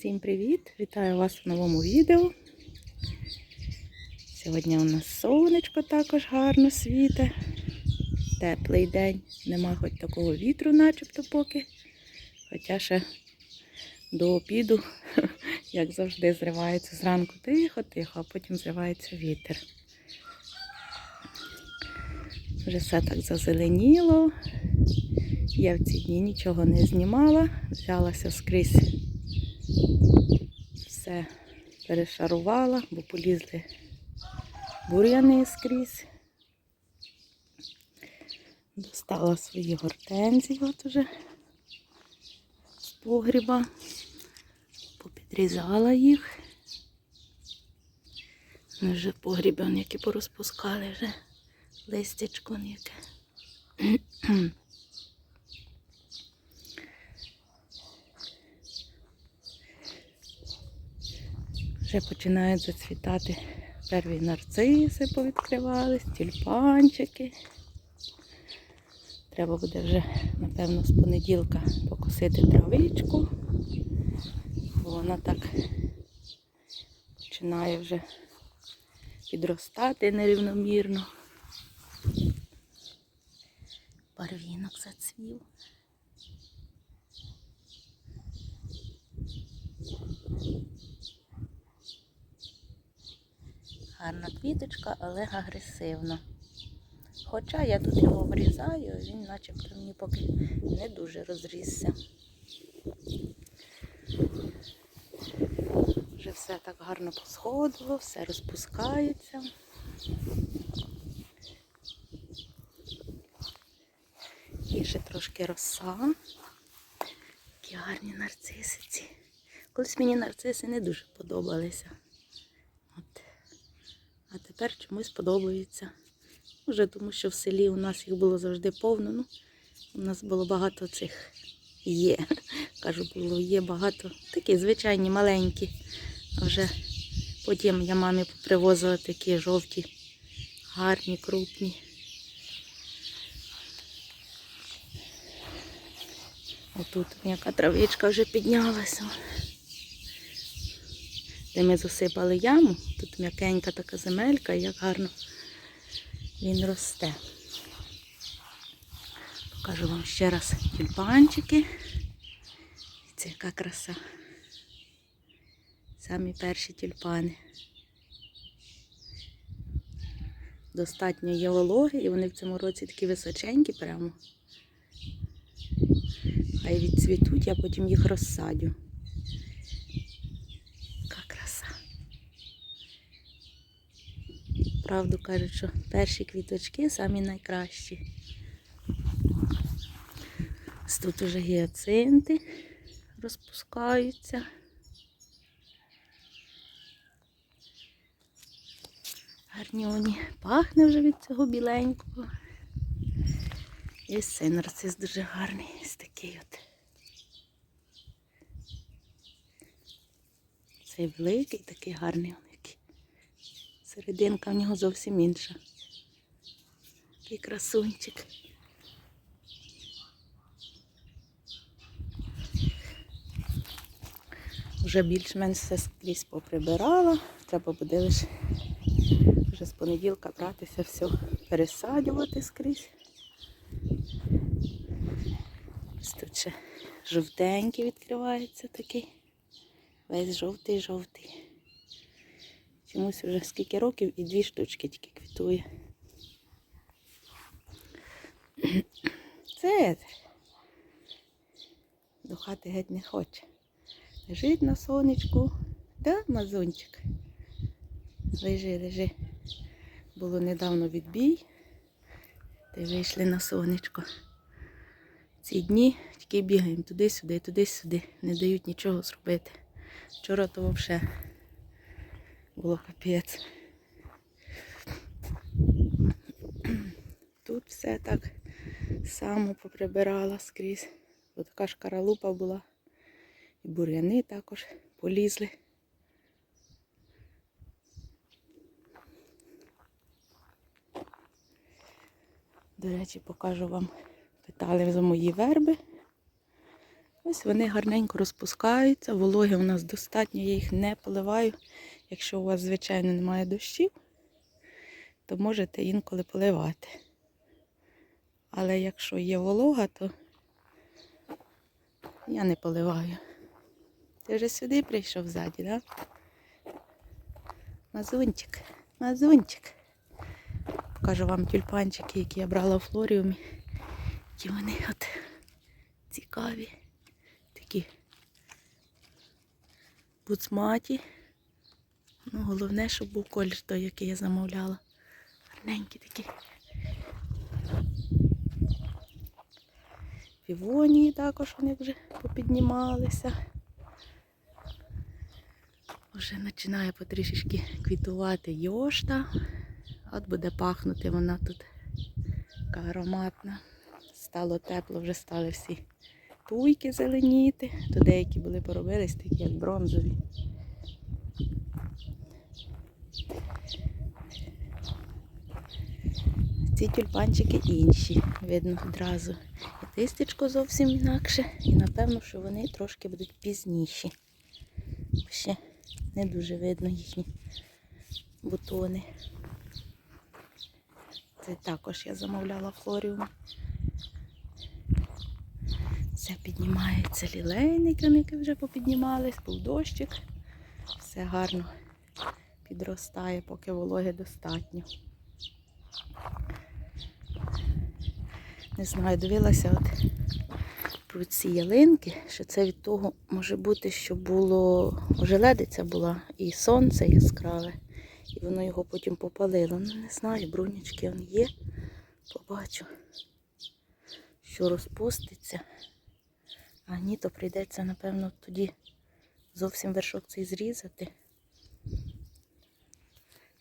Всім привіт! Вітаю вас в новому відео. Сьогодні у нас сонечко також гарно світе. Теплий день, нема хоч такого вітру, начебто поки. Хоча ще до обіду, як завжди, зривається зранку тихо-тихо, а потім зривається вітер. Вже все так зазеленіло. Я в ці дні нічого не знімала, взялася скрізь все перешарувала, бо полізли бур'яни скрізь. Достала свої гортензії от уже з погріба, попідрізала їх. Ми вже в погрібі, які порозпускали вже листячко яке. Вже починають зацвітати перві нарциси повідкривались, тюльпанчики. Треба буде вже, напевно, з понеділка покосити травичку, бо вона так починає вже підростати нерівномірно. Барвінок зацвів. Гарна квіточка, але агресивна. Хоча я тут його врізаю, він начебто мені поки не дуже розрісся. Вже все так гарно посходило, все розпускається. І ще трошки роса. Такі гарні нарцисиці. Колись мені нарциси не дуже подобалися. Тепер чомусь подобається. Може, тому що в селі у нас їх було завжди повно. Ну, у нас було багато цих є. Кажу, було є багато. Такі звичайні маленькі. А вже потім я мамі привозила такі жовті, гарні, крупні. Отут яка травичка вже піднялася. Де ми засипали яму, тут м'якенька така земелька, і як гарно він росте. Покажу вам ще раз тюльпанчики. Це яка краса. Самі перші тюльпани. Достатньо є вологи, і вони в цьому році такі височенькі прямо. Хай відцвітуть, я потім їх розсадю. Яка краса. Правду кажуть, що перші квіточки самі найкращі. Тут уже гіацинти розпускаються. Гарніоні. Пахне вже від цього біленького. І ось цей нарцис дуже гарний. Ось такий от. Цей великий, такий гарний. Серединка в нього зовсім інша. Такий красунчик. Вже більш-менш все скрізь поприбирала. Треба буде лише вже з понеділка братися все пересаджувати скрізь. Ось тут ще жовтенький відкривається такий. Весь жовтий-жовтий. Чомусь вже скільки років і дві штучки тільки квітує. Це до хати геть не хоче. Лежить на сонечку. Да, мазунчик? Лежи, лежи. Було недавно відбій. Та й вийшли на сонечко. Ці дні тільки бігаємо туди-сюди, туди-сюди. Не дають нічого зробити. Вчора то взагалі було капець. Тут все так само поприбирала скрізь. Бо така шкаралупа була. І бур'яни також полізли. До речі, покажу вам. Питали за мої верби. Ось вони гарненько розпускаються, вологи у нас достатньо, я їх не поливаю. Якщо у вас, звичайно, немає дощів, то можете інколи поливати. Але якщо є волога, то я не поливаю. Ти вже сюди прийшов ззаді, так? Да? Мазунчик, мазунчик. Покажу вам тюльпанчики, які я брала у флоріумі. Які вони от цікаві. Такі буцматі. Ну, головне, щоб був колір той, який я замовляла. Гарненькі такі. Півонії також вони вже попіднімалися. Вже починає потрішечки квітувати йошта. От буде пахнути вона тут така ароматна. Стало тепло, вже стали всі туйки зеленіти. То деякі були поробились, такі як бронзові. Ці тюльпанчики інші, видно одразу. І листячко зовсім інакше. І напевно, що вони трошки будуть пізніші. Ще не дуже видно їхні бутони. Це також я замовляла флоріум. Все піднімається лілейники, які вже попіднімались, був дощик. Все гарно підростає, поки вологи достатньо. Не знаю, дивилася от про ці ялинки, що це від того може бути, що було ожеледиця була і сонце яскраве, і воно його потім попалило. Ну, не знаю, брунячки он є. Побачу, що розпуститься. А ні, то прийдеться, напевно, тоді зовсім вершок цей зрізати.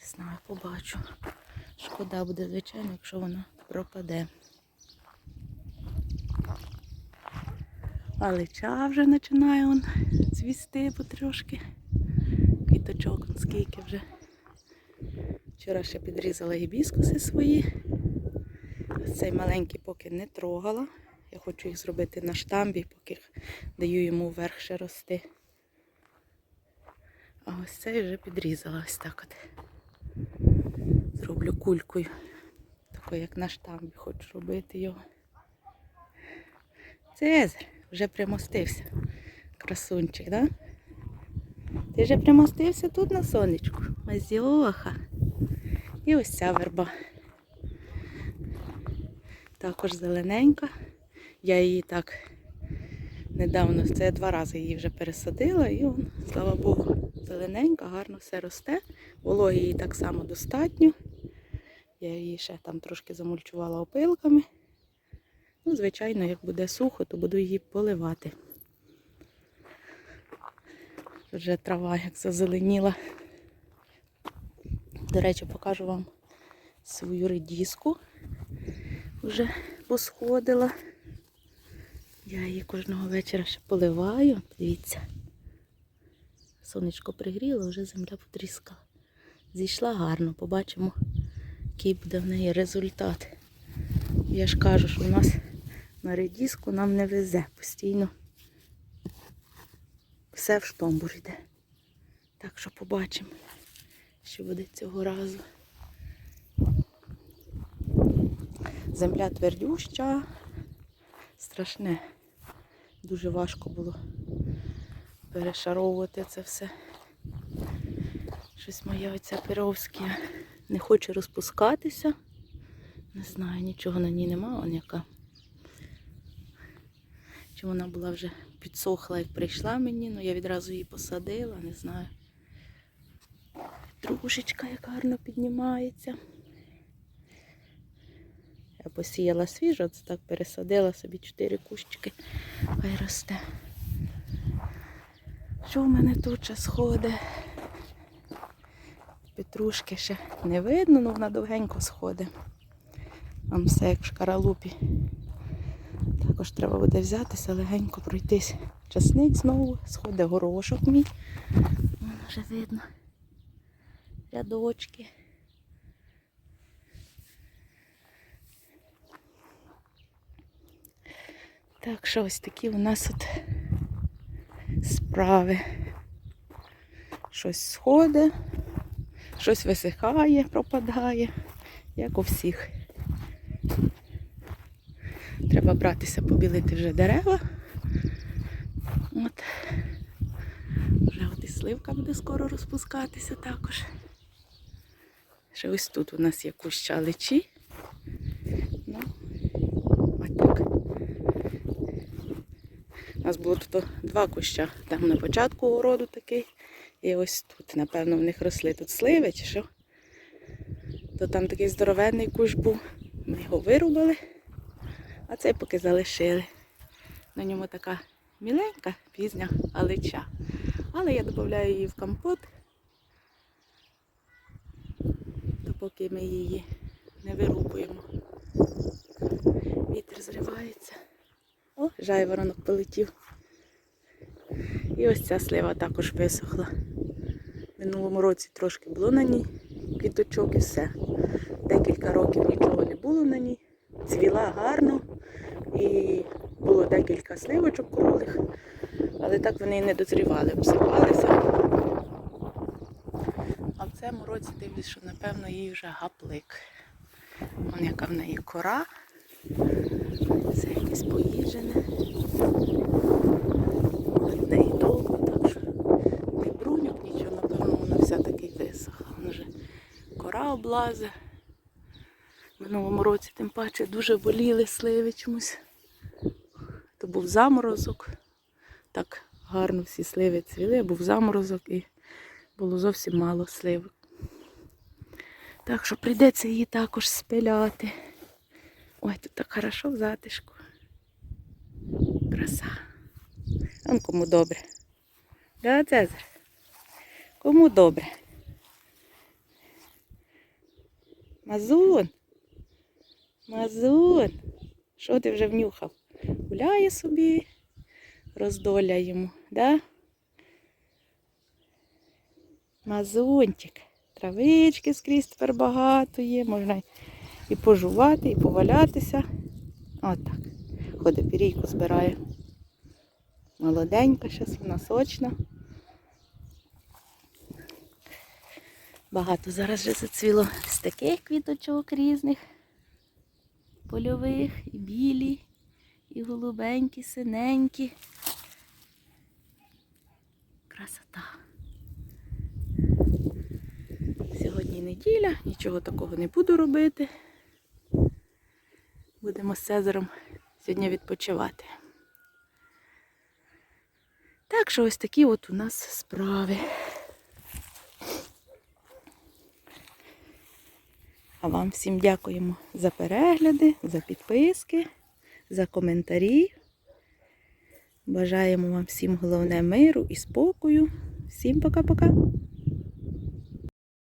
Не знаю, побачу. Шкода буде, звичайно, якщо вона пропаде. Алича вже починає он цвісти потрошки. Квіточок он скільки вже. Вчора ще підрізала гібіскуси свої. Цей маленький поки не трогала. Я хочу їх зробити на штамбі, поки даю йому вверх ще рости. А ось цей вже підрізала ось так от. Зроблю кулькою. Такою, як на штамбі, хочу робити його. Цезар вже примостився. Красунчик, да? Ти вже примостився тут на сонечку. Мазіоха. І ось ця верба. Також зелененька. Я її так недавно, це два рази її вже пересадила і он, слава Богу, зелененька, гарно все росте. Вологи її так само достатньо. Я її ще там трошки замульчувала опилками. Ну, звичайно, як буде сухо, то буду її поливати. Вже трава як зазеленіла. До речі, покажу вам свою редіску. Вже посходила. Я її кожного вечора ще поливаю. Дивіться. Сонечко пригріло, вже земля потріскала. Зійшла гарно, побачимо, який буде в неї результат. Я ж кажу, що у нас на редіску нам не везе постійно. Все в штомбур йде. Так що побачимо, що буде цього разу. Земля твердюща, страшне. Дуже важко було перешаровувати це все. Щось моя оця Перовська не хоче розпускатися. Не знаю, нічого на ній нема, вон яка. Чи вона була вже підсохла, як прийшла мені, ну я відразу її посадила, не знаю. Дружечка, як гарно піднімається. Я посіяла свіжо, це так пересадила собі чотири кущики, хай росте. Що в мене тут ще сходить? Петрушки ще не видно, але вона довгенько сходить. Там все як в шкаралупі. Також треба буде взятися, легенько пройтись. Часник знову, сходить горошок мій. Воно вже видно. Рядочки. Так що ось такі у нас от справи. Щось сходить, щось висихає, пропадає, як у всіх. Треба братися, побілити вже дерева. От. Вже от і сливка буде скоро розпускатися також. Ще ось тут у нас є куща личі. Ну, от так. У нас було тут два куща. Там на початку городу такий. І ось тут, напевно, в них росли тут сливи чи що. То там такий здоровенний кущ був. Ми його вирубили, а цей поки залишили. На ньому така міленька, пізня алича. Але я додаю її в компот, то поки ми її не вирубуємо. Вітер зривається. О, жайворонок полетів. І ось ця слива також висохла. Минулому році трошки було на ній квіточок і все. Декілька років нічого не було на ній. Цвіла гарно і було декілька сливочок круглих, але так вони і не дозрівали, обсипалися. А в цьому році дивлюсь, що напевно їй вже гаплик. Вон яка в неї кора. Це якесь поїджене. Від неї довго, так що не бруньок, нічого, напевно, вона вся таки висохла. Вона вже кора облазе. Минулому році, тим паче, дуже боліли сливи чомусь. То був заморозок. Так гарно всі сливи цвіли, був заморозок і було зовсім мало сливок. Так що прийдеться її також спиляти. Ой, тут так хорошо в затишку. Краса. Он кому добре. Да, Цезар? Кому добре? Мазун. Мазун. Що ти вже внюхав? Гуляє собі, роздоля йому, да? Мазунчик. Травички скрізь тепер багато є, можна і пожувати, і повалятися. От так. Ходить пірійку збирає. Молоденька, зараз вона сочна. Багато зараз вже зацвіло з таких квіточок різних. Польових, і білі, і голубенькі, синенькі. Красота. Сьогодні неділя, нічого такого не буду робити. Будемо з Цезаром сьогодні відпочивати. Так що ось такі от у нас справи. А вам всім дякуємо за перегляди, за підписки, за коментарі. Бажаємо вам всім головне миру і спокою. Всім пока-пока!